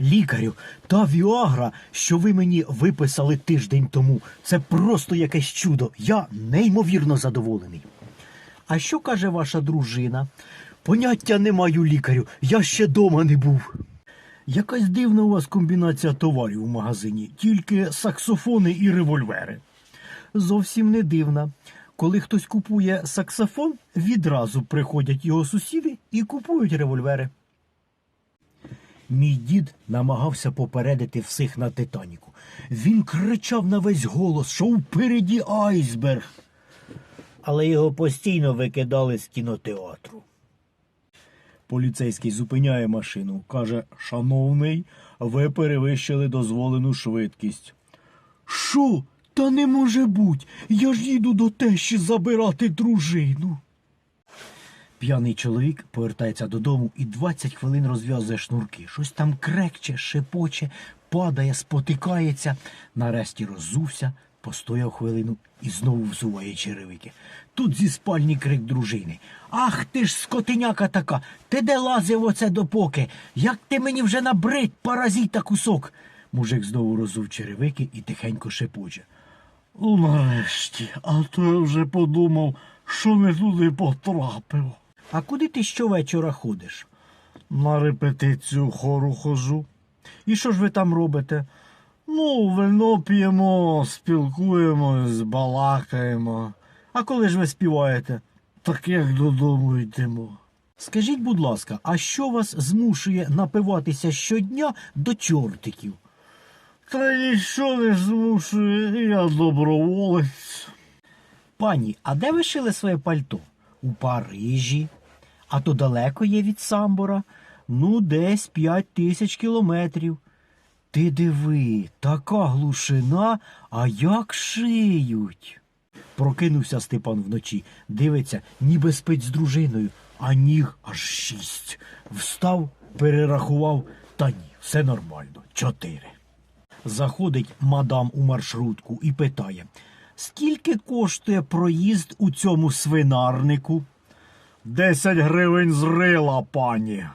Лікарю, та Віагра, що ви мені виписали тиждень тому, це просто якесь чудо. Я неймовірно задоволений. А що каже ваша дружина? Поняття не маю лікарю, я ще дома не був. Якась дивна у вас комбінація товарів у магазині, тільки саксофони і револьвери. Зовсім не дивна. Коли хтось купує саксофон, відразу приходять його сусіди і купують револьвери. Мій дід намагався попередити всіх на Титаніку. Він кричав на весь голос, що впереді айсберг. Але його постійно викидали з кінотеатру. Поліцейський зупиняє машину, каже: Шановний, ви перевищили дозволену швидкість. Що? Та не може бути. Я ж їду до тещі забирати дружину. П'яний чоловік повертається додому і 20 хвилин розв'язує шнурки. Щось там крекче, шепоче, падає, спотикається. Нарешті роззувся, постояв хвилину і знову взуває черевики. Тут зі спальні крик дружини. Ах ти ж скотиняка така! Ти де лазив оце допоки? Як ти мені вже набрид, паразита кусок? Мужик знову розув черевики і тихенько шепоче. Нарешті, а то я вже подумав, що не туди потрапив. А куди ти щовечора ходиш? На репетицію хору хожу. І що ж ви там робите? Ну, вино п'ємо, спілкуємось, балакаємо. А коли ж ви співаєте? Так як додому йдемо. Скажіть, будь ласка, а що вас змушує напиватися щодня до чортиків? Та нічого не змушує, я доброволець. Пані, а де ви шили своє пальто? У Парижі. А то далеко є від Самбора. Ну, десь п'ять тисяч кілометрів. Ти диви, така глушина, а як шиють. Прокинувся Степан вночі, дивиться, ніби спить з дружиною, а ніг аж шість. Встав, перерахував, та ні, все нормально, чотири. Заходить мадам у маршрутку і питає: скільки коштує проїзд у цьому свинарнику? Десять гривень з рила, пані.